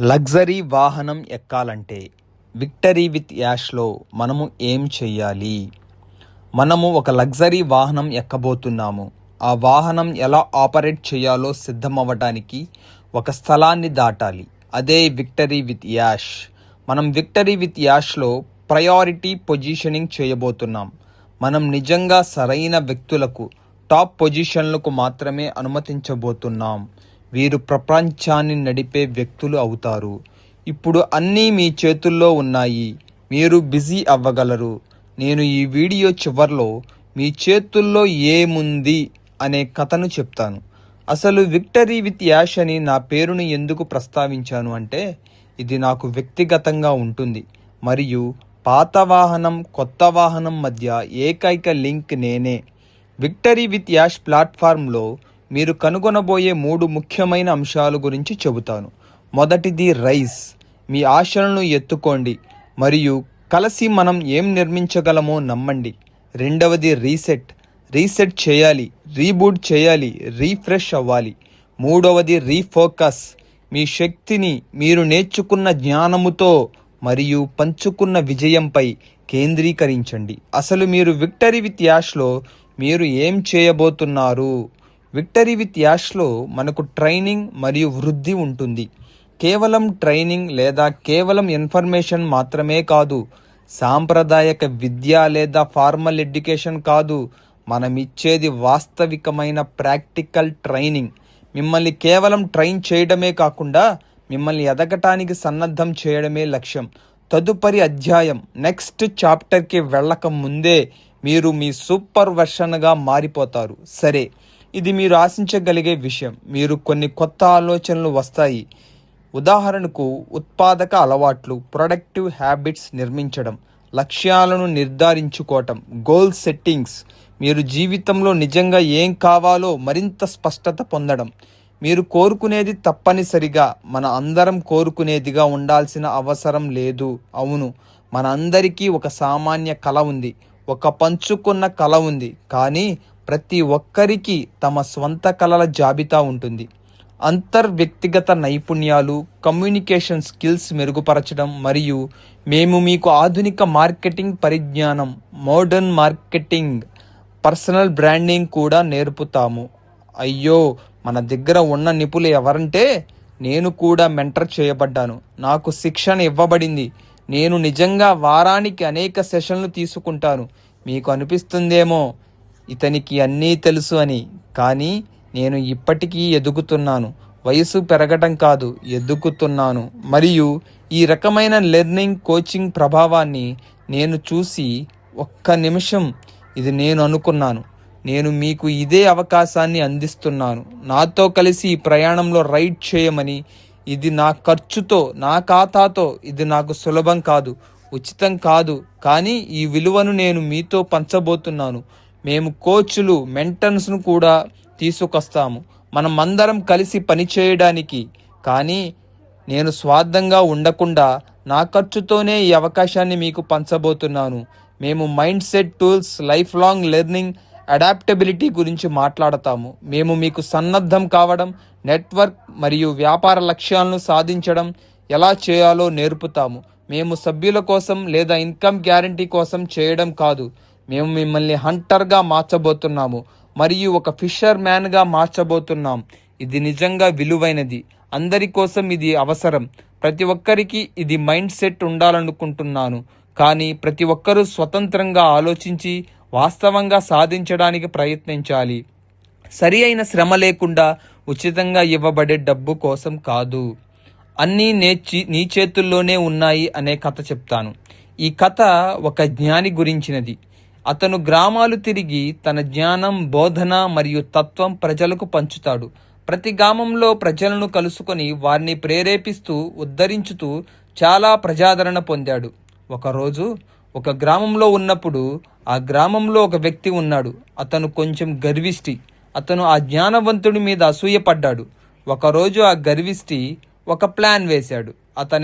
Luxury వాహనం ఎక్కాలంటే victory with యాష్లో మనము ఏం చెయ్యాలి? మనము ఒక లగ్జరీ వాహనం ఎక్కబోతున్నాము. ఆ వాహనం ఎలా ఆపరేట్ చేయాలో సిద్ధమవ్వడానికి ఒక స్థలాన్ని దాటాలి. అదే విక్టరీ విత్ యాష్. మనం విక్టరీ విత్ యాష్లో ప్రయారిటీ పొజిషనింగ్ చేయబోతున్నాం. మనం నిజంగా సరైన వ్యక్తులకు టాప్ పొజిషన్లకు మాత్రమే అనుమతించబోతున్నాం. వీరు ప్రపంచాన్ని నడిపే వ్యక్తులు అవుతారు. ఇప్పుడు అన్నీ మీ చేతుల్లో ఉన్నాయి. మీరు బిజీ అవ్వగలరు. నేను ఈ వీడియో చివర్లో మీ చేతుల్లో ఏముంది అనే కథను చెప్తాను. అసలు విక్టరీ విత్ యాష్ అని నా పేరును ఎందుకు ప్రస్తావించాను అంటే ఇది నాకు వ్యక్తిగతంగా ఉంటుంది. మరియు పాత వాహనం కొత్త వాహనం మధ్య ఏకైక లింక్ నేనే. విక్టరీ విత్ యాష్ ప్లాట్ఫామ్లో మీరు కనుగొనబోయే మూడు ముఖ్యమైన అంశాల గురించి చెబుతాను. మొదటిది రైస్. మీ ఆశలను ఎత్తుకోండి మరియు కలిసి మనం ఏం నిర్మించగలమో నమ్మండి. రెండవది రీసెట్. రీసెట్ చేయాలి రీబూట్ చేయాలి రీఫ్రెష్ అవ్వాలి. మూడవది రీఫోకస్. మీ శక్తిని మీరు నేర్చుకున్న జ్ఞానముతో మరియు పంచుకున్న విజయంపై కేంద్రీకరించండి. అసలు మీరు విక్టరీ విత్ యాష్లో మీరు ఏం చేయబోతున్నారు? విక్టరీ విత్ యాష్లో మనకు ట్రైనింగ్ మరియు వృద్ధి ఉంటుంది. కేవలం ట్రైనింగ్ లేదా కేవలం ఇన్ఫర్మేషన్ మాత్రమే కాదు సాంప్రదాయక విద్య లేదా ఫార్మల్ ఎడ్యుకేషన్ కాదు మనం ఇచ్చేది వాస్తవికమైన ప్రాక్టికల్ ట్రైనింగ్. మిమ్మల్ని కేవలం ట్రైన్ చేయడమే కాకుండా మిమ్మల్ని ఎదగటానికి సన్నద్ధం చేయడమే లక్ష్యం. తదుపరి అధ్యాయం నెక్స్ట్ చాప్టర్కి వెళ్ళక ముందే మీరు మీ సూపర్ వెర్షన్గా మారిపోతారు. సరే ఇది మీరు ఆశించగలిగే విషయం. మీరు కొన్ని కొత్త ఆలోచనలు వస్తాయి. ఉదాహరణకు ఉత్పాదక అలవాట్లు ప్రొడక్టివ్ హ్యాబిట్స్ నిర్మించడం లక్ష్యాలను నిర్ధారించుకోవటం గోల్ సెట్టింగ్స్ మీరు జీవితంలో నిజంగా ఏం కావాలో మరింత స్పష్టత పొందడం. మీరు కోరుకునేది తప్పనిసరిగా మన అందరం కోరుకునేదిగా ఉండాల్సిన అవసరం లేదు. అవును మన అందరికీ ఒక సామాన్య కళ ఉంది. ఒక పంచుకున్న కళ ఉంది. కానీ ప్రతి ఒక్కరికి తమ స్వంత కళల జాబితా ఉంటుంది. అంతర్ వ్యక్తిగత నైపుణ్యాలు కమ్యూనికేషన్ స్కిల్స్ మెరుగుపరచడం మరియు మేము మీకు ఆధునిక మార్కెటింగ్ పరిజ్ఞానం మోడర్న్ మార్కెటింగ్ పర్సనల్ బ్రాండింగ్ కూడా నేర్పుతాము. అయ్యో మన దగ్గర ఉన్న నిపుణులు ఎవరంటే నేను కూడా మెంటర్ చేయబడ్డాను. నాకు శిక్షణ ఇవ్వబడింది. నేను నిజంగా వారానికి అనేక సెషన్లు తీసుకుంటాను. మీకు అనిపిస్తుందేమో ఇతనికి అన్నీ తెలుసు అని. కానీ నేను ఇప్పటికీ ఎదుగుతున్నాను. వయసు పెరగటం కాదు ఎదుగుతున్నాను. మరియు ఈ రకమైన లెర్నింగ్ కోచింగ్ ప్రభావాన్ని నేను చూసి ఒక్క నిమిషం ఇది నేను అనుకున్నాను. నేను మీకు ఇదే అవకాశాన్ని అందిస్తున్నాను. నాతో కలిసి ఈ ప్రయాణంలో రైడ్ చేయమని. ఇది నా ఖర్చుతో నా ఖాతాతో ఇది నాకు సులభం కాదు ఉచితం కాదు. కానీ ఈ విలువను నేను మీతో పంచబోతున్నాను. మేము కోచ్లు మెంటర్స్ను కూడా తీసుకొస్తాము. మనం అందరం కలిసి పనిచేయడానికి కానీ నేను స్వార్థంగా ఉండకుండా నా ఖర్చుతోనే ఈ అవకాశాన్ని మీకు పంచబోతున్నాను. మేము mindset tools lifelong learning adaptability గురించి మాట్లాడతాము. మేము మీకు సన్నద్ధం కావడం నెట్వర్క్ మరియు వ్యాపార లక్ష్యాలను సాధించడం ఎలా చేయాలో నేర్పుతాము. మేము సభ్యుల కోసం లేదా ఇన్కమ్ గ్యారంటీ కోసం చేయడం కాదు. మేము మిమ్మల్ని హంటర్గా మార్చబోతున్నాము మరియు ఒక ఫిషర్ మ్యాన్గా మార్చబోతున్నాం. ఇది నిజంగా విలువైనది. అందరి కోసం ఇది అవసరం. ప్రతి ఒక్కరికి ఇది మైండ్ సెట్ ఉండాలనుకుంటున్నాను. కానీ ప్రతి ఒక్కరూ స్వతంత్రంగా ఆలోచించి వాస్తవంగా సాధించడానికి ప్రయత్నించాలి. సరి అయిన శ్రమ లేకుండా ఉచితంగా ఇవ్వబడే డబ్బు కోసం కాదు. అన్నీ నేర్చి నీ చేతుల్లోనే ఉన్నాయి అనే కథ చెప్తాను. ఈ కథ ఒక జ్ఞాని గురించినది. అతను గ్రామాలు తిరిగి తన జ్ఞానం బోధన మరియు తత్వం ప్రజలకు పంచుతాడు. ప్రతి గ్రామంలో ప్రజలను కలుసుకొని వారిని ప్రేరేపిస్తూ ఉద్ధరించుతూ చాలా ప్రజాదరణ పొందాడు. ఒకరోజు ఒక గ్రామంలో ఉన్నప్పుడు ఆ గ్రామంలో ఒక వ్యక్తి ఉన్నాడు. అతను కొంచెం గర్విష్టి. అతను ఆ జ్ఞానవంతుడి మీద అసూయపడ్డాడు. ఒకరోజు ఆ గర్విష్టి ఒక ప్లాన్ వేశాడు. అతని